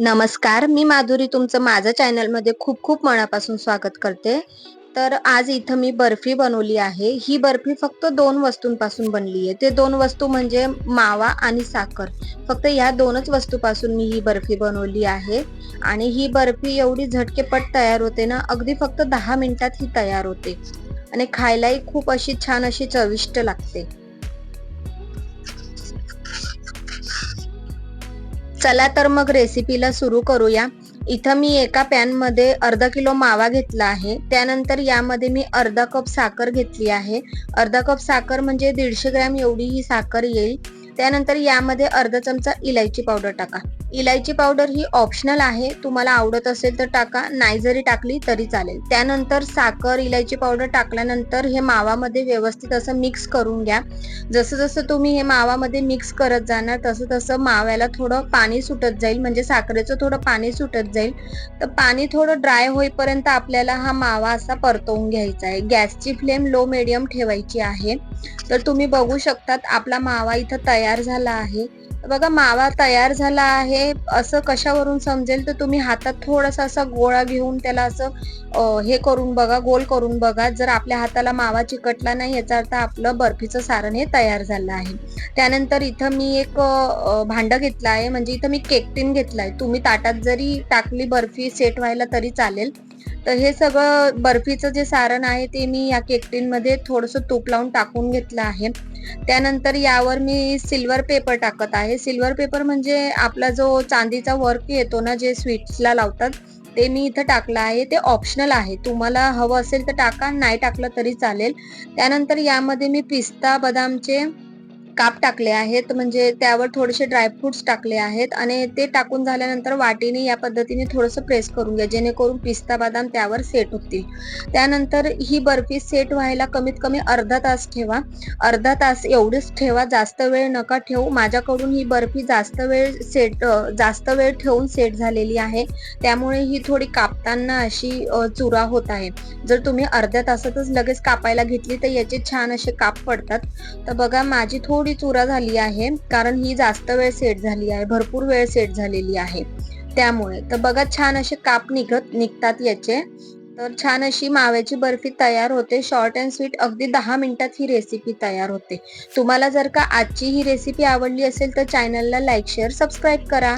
नमस्कार मी माधुरी तुमचं माझ्या चॅनलमध्ये खूप खूप मनापासून स्वागत करते. तर आज इथं मी बर्फी बनवली आहे. ही बर्फी फक्त दोन वस्तूंपासून बनली आहे. ते दोन वस्तू म्हणजे मावा आणि साखर. फक्त या दोनच वस्तूपासून मी ही बर्फी बनवली आहे. आणि ही बर्फी एवढी झटकेपट तयार होते ना अगदी फक्त दहा मिनिटात ही तयार होते. आणि खायलाही खूप अशी छान अशी चविष्ट लागते. चला तर मग रेसिपीला सुरू करूया. इथं मी एका पॅनमध्ये अर्धा किलो मावा घेतला आहे. त्यानंतर यामध्ये मी अर्धा कप साखर घेतली आहे. अर्धा कप साखर म्हणजे दीडशे ग्रॅम एवढी ही साखर येईल. त्यानंतर यामध्ये अर्धा चमचा इलायची पावडर टाका. इलायची पावडर ही ऑप्शनल आहे. तुम्हाला आवडत असेल तर टाका. नाही जरी टाकली तरी चालेल. त्यानंतर साखर इलायची पावडर टाकल्यानंतर हे मावामध्ये व्यवस्थित असं मिक्स करून घ्या. जसं जसं तुम्ही हे मावामध्ये मिक्स करत जाणार तसं तसं माव्याला थोडं पाणी सुटत जाईल. म्हणजे साखरेचं थोडं पाणी सुटत जाईल. तर पाणी थोडं ड्राय होईपर्यंत आपल्याला हा मावा असा परतवून घ्यायचा आहे. गॅसची फ्लेम लो मिडियम ठेवायची आहे. तर तुम्ही बघू शकतात आपला मावा इथं तयार झाला आहे. बघा मावा तयार झाला आहे. असं कशावरून समजेल? तर तुम्ही हातात थोडासा असा गोळा घेऊन त्याला असं हे करून बघा गोल करून बघा. जर आपल्या हाताला मावा चिकटला नाही याचा अर्थ आपलं बर्फीचं सारण हे तयार झालं आहे. त्यानंतर इथं मी एक भांड घेतलं आहे. म्हणजे इथं मी केकटीन घेतलाय आहे. तुम्ही ताटात जरी टाकली बर्फी सेट व्हायला तरी चालेल. तर हे सगळं बर्फीचं जे सारण आहे ते मी या केकटींमध्ये थोडंसं थोडस तूप लावून टाकून घेतलं आहे. त्यानंतर यावर मी सिल्वर पेपर टाकत आहे. सिल्वर पेपर म्हणजे आपला जो चांदीचा वर्क येतो ना जे स्वीट्सला लावतात ते मी इथं टाकलं आहे. ते ऑप्शनल आहे. तुम्हाला हवं असेल तर टाका नाही टाकलं तरी चालेल. त्यानंतर यामध्ये मी पिस्ता बदामचे काप टाकले आहेत म्हणजे त्यावर थोडेसे ड्रायफ्रुट्स टाकले आहेत आणि ते टाकून झाल्यानंतर वाटीने या पद्धतीने थोडंसं प्रेस करून घ्या जेणेकरून पिस्ता बदाम त्यावर सेट होतील. त्यानंतर ही बर्फी सेट व्हायला कमीत कमी अर्धा तास ठेवा. अर्धा तास एवढीच ठेवा जास्त वेळ नका ठेवू. माझ्याकडून ही बर्फी जास्त वेळ सेट जास्त वेळ ठेवून सेट झालेली आहे. त्यामुळे ही थोडी कापताना अशी चुरा होत आहे. जर तुम्ही अर्ध्या तासातच लगेच कापायला घेतली तर याचे छान असे काप पडतात. तर बघा माझी थोडी थोडी चुरा झाली आहे कारण ही जास्त वेळ सेट झाली आहे भरपूर वेळ सेट झालेली आहे. त्यामुळे तर बघा छान असे काप निघत निघतात याचे. तर छान अशी माव्याची बर्फी तयार होते. शॉर्ट अँड स्वीट अगदी दहा मिनिटात ही रेसिपी तयार होते. तुम्हाला जर का आजची ही रेसिपी आवडली असेल तर चॅनलला लाईक शेअर सबस्क्राईब करा.